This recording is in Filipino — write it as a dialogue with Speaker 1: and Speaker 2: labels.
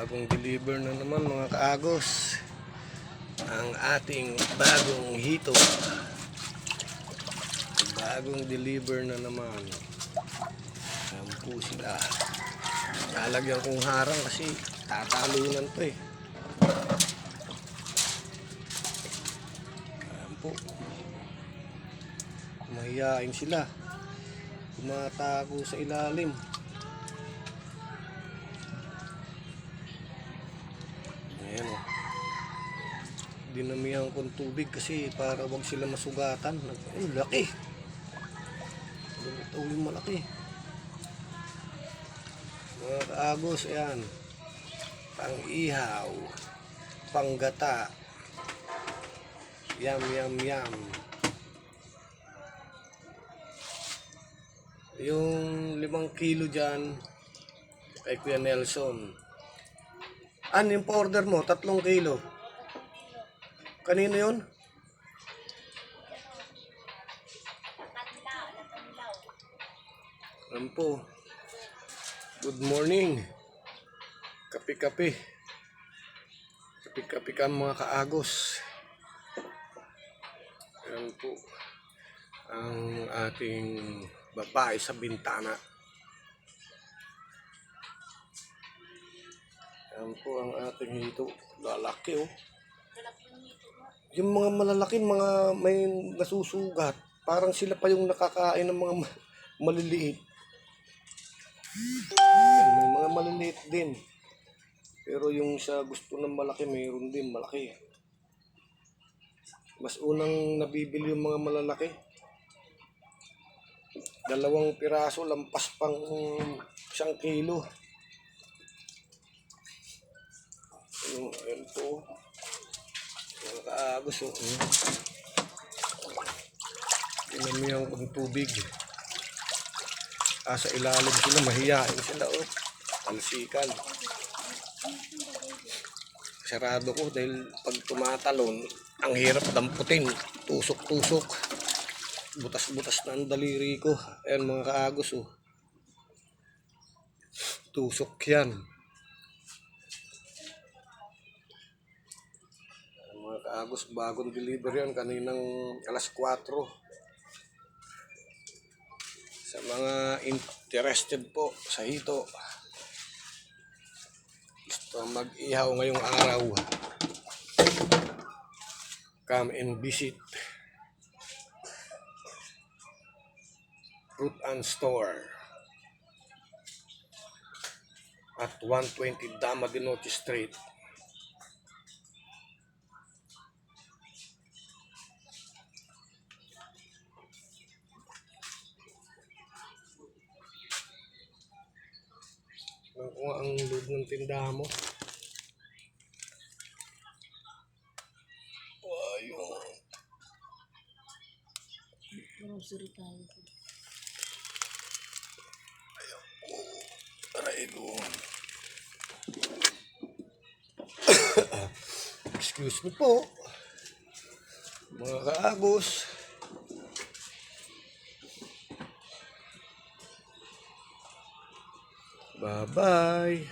Speaker 1: Bagong deliver na naman mga kaagos. Ang ating bagong hito. Bagong deliver na naman. Ayan po sila. Lalagyan kong harang kasi tatalunan to eh. Ayan po. Mahihain sila. Tumatago sa ilalim. Ayan o. Dinamihan kong tubig kasi para wag sila masugatan. Ay, laki. Lumitaw yung malaki. Mga kaagos, ayan. Pang-ihaw. Panggata. Yum, yum, yum. Yung limang kilo dyan, kay Kuya Nelson. Ano yung order mo? Tatlong kilo. Kanino yun? Alam po. Good morning. Kapi-kapi. Kapi-kapi ka mga kaagos. Ayan po. Ang ating babae sa bintana. Ayan po ang ating hito. Lalaki oh. Yung mga malalaki, mga may nasusugat. Parang sila pa yung nakakain ng mga ma- maliliit. Ayan, May mga maliliit din. Pero yung sa gusto ng malaki, mayroon din malaki. Mas unang nabibili yung mga malalaki. Dalawang piraso, lampas pang isang kilo. Ano, ayun po. Mga kaagos, oh. Hmm. Pinamihan kong tubig. Ah, sa ilalim sila, mahiyain sila, oh. Talsikan. Sarado ko dahil pag tumatalon, ang hirap damputin. Tusok-tusok. Butas-butas na ang daliri ko. Ayan mga kaagos, oh. Tusok yan. Kaagos, bagong delivery yan. Kaninang alas 4. Sa mga interested po sa hito, gusto mag-ihaw ngayong araw, come and visit Fruit and Store at 120 Dama de Noche Street. Nga ang loob ng tindahan mo? Ayun.
Speaker 2: Grocery tayo.
Speaker 1: Aray doon. Excuse me po. Mga kaagos. Bye-bye.